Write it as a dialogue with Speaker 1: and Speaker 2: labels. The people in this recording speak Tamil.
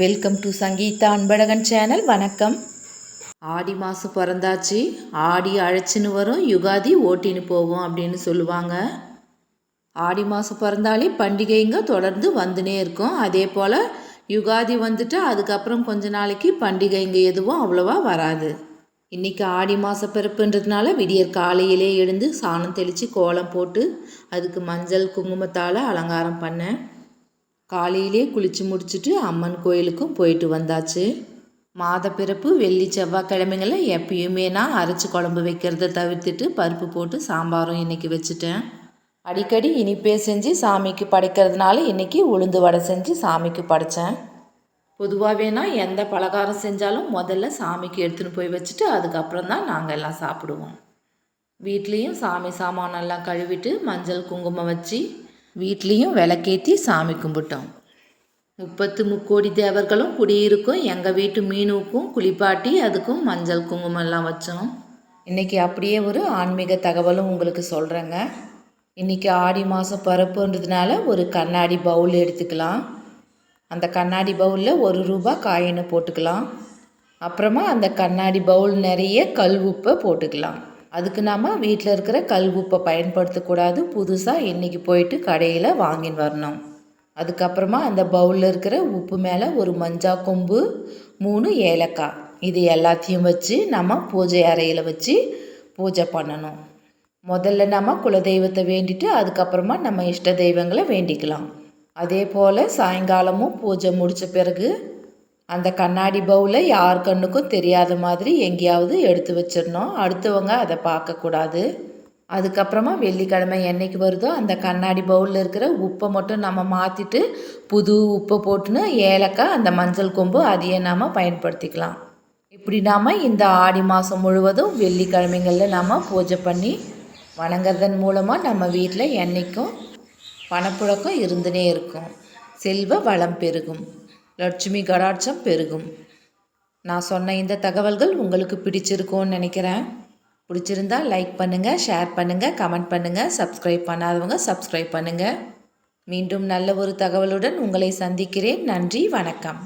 Speaker 1: Welcome to Sangeetha Anbazhagan channel வணக்கம் ஆடி மாதம் பிறந்தாச்சு. ஆடி அழைச்சின்னு வரும். யுகாதி ஓட்டின்னு போகும் அப்படின்னு சொல்லுவாங்க. ஆடி மாதம் பிறந்தாலே பண்டிகைங்க தொடர்ந்து வந்துனே இருக்கும். அதே போல் யுகாதி வந்துட்டு அதுக்கப்புறம் கொஞ்ச நாளைக்கு பண்டிகைங்க எதுவும் அவ்வளோவா வராது. இன்றைக்கி ஆடி மாத பிறப்புன்றதுனால விடியற் காலையிலே எழுந்து சாணம் தெளித்து கோலம் போட்டு அதுக்கு மஞ்சள் குங்குமத்தால் அலங்காரம் பண்ணேன். காலையிலே குளித்து முடிச்சுட்டு அம்மன் கோயிலுக்கும் போயிட்டு வந்தாச்சு. மாத பிறப்பு வெள்ளி செவ்வாய்க்கிழமைங்கள எப்பயுமே நான் அரைச்சி குழம்பு வைக்கிறத தவிர்த்துட்டு பருப்பு போட்டு சாம்பாரும் இன்றைக்கி வச்சுட்டேன். அடிக்கடி இனிப்பே செஞ்சு சாமிக்கு படைக்கிறதுனால இன்றைக்கி உளுந்து வடை செஞ்சு சாமிக்கு படைத்தேன் பொதுவாகவே எந்த பலகாரம் செஞ்சாலும் முதல்ல சாமிக்கு எடுத்துன்னு போய் வச்சுட்டு அதுக்கப்புறம் தான் நாங்கள் எல்லாம் சாப்பிடுவோம். வீட்லேயும் சாமி சாமானெல்லாம் கழுவிட்டு மஞ்சள் குங்குமம் வச்சு வீட்லேயும் விளக்கேற்றி சாமி கும்பிட்டோம். முப்பத்து முக்கோடி தேவர்களும் குடியிருக்கும். எங்கள் வீட்டு மீனுக்கும் குளிப்பாட்டி அதுக்கும் மஞ்சள் குங்குமம் எல்லாம் வச்சோம். இன்றைக்கி அப்படியே ஒரு ஆன்மீக தகவலும் உங்களுக்கு சொல்கிறேங்க இன்றைக்கி ஆடி மாதம் பரப்புன்றதுனால ஒரு கண்ணாடி பவுல் எடுத்துக்கலாம். அந்த கண்ணாடி பவுலில் ஒரு ரூபா காயினை போட்டுக்கலாம். அப்புறமா அந்த கண்ணாடி பவுல் நிறைய கல் உப்பை போட்டுக்கலாம். அதுக்கு நாம் வீட்டில் இருக்கிற கல் உப்பை பயன்படுத்தக்கூடாது புதுசாக இன்றைக்கி போயிட்டு கடையில் வாங்கின்னு வரணும். அதுக்கப்புறமா அந்த பவுலில் இருக்கிற உப்பு மேலே ஒரு மஞ்சா கொம்பு மூணு ஏலக்காய். இது எல்லாத்தையும் வச்சு நம்ம பூஜை அறையில் வச்சு பூஜை பண்ணணும். முதல்ல நம்ம குலதெய்வத்தை வேண்டிட்டு அதுக்கப்புறமா நம்ம இஷ்ட தெய்வங்களை வேண்டிக்கலாம். அதே போல் சாயங்காலமும் பூஜை முடித்த பிறகு அந்த கண்ணாடி பவுலை யார் கண்ணுக்கும் தெரியாத மாதிரி எங்கேயாவது எடுத்து வச்சிடணும். அடுத்தவங்க அதை பார்க்கக்கூடாது அதுக்கப்புறமா வெள்ளிக்கிழமை என்றைக்கு வருதோ அந்த கண்ணாடி பவுலில் இருக்கிற உப்பை மட்டும் நம்ம மாற்றிட்டு புது உப்பை போட்டுன்னு ஏலக்காய் அந்த மஞ்சள் கொம்பு அதையே நாம் பயன்படுத்திக்கலாம். இப்படி நாம் இந்த ஆடி மாதம் முழுவதும் வெள்ளிக்கிழமைகளில் நாம் பூஜை பண்ணி வணங்குறதன் மூலமாக நம்ம வீட்டில் என்றைக்கும் பணப்புழக்கம் இருந்துனே இருக்கும். செல்வ வளம் பெருகும். லட்சுமி கடாட்சம் பெருகும். நான் சொன்ன இந்த தகவல்கள் உங்களுக்கு பிடிச்சிருக்கும்னு நினைக்கிறேன். பிடிச்சிருந்தா லைக் பண்ணுங்கள் ஷேர் பண்ணுங்கள் கமெண்ட் பண்ணுங்கள் சப்ஸ்கிரைப் பண்ணாதவங்க சப்ஸ்கிரைப் பண்ணுங்கள் மீண்டும் நல்ல ஒரு தகவலுடன் உங்களை சந்திக்கிறேன். நன்றி வணக்கம்.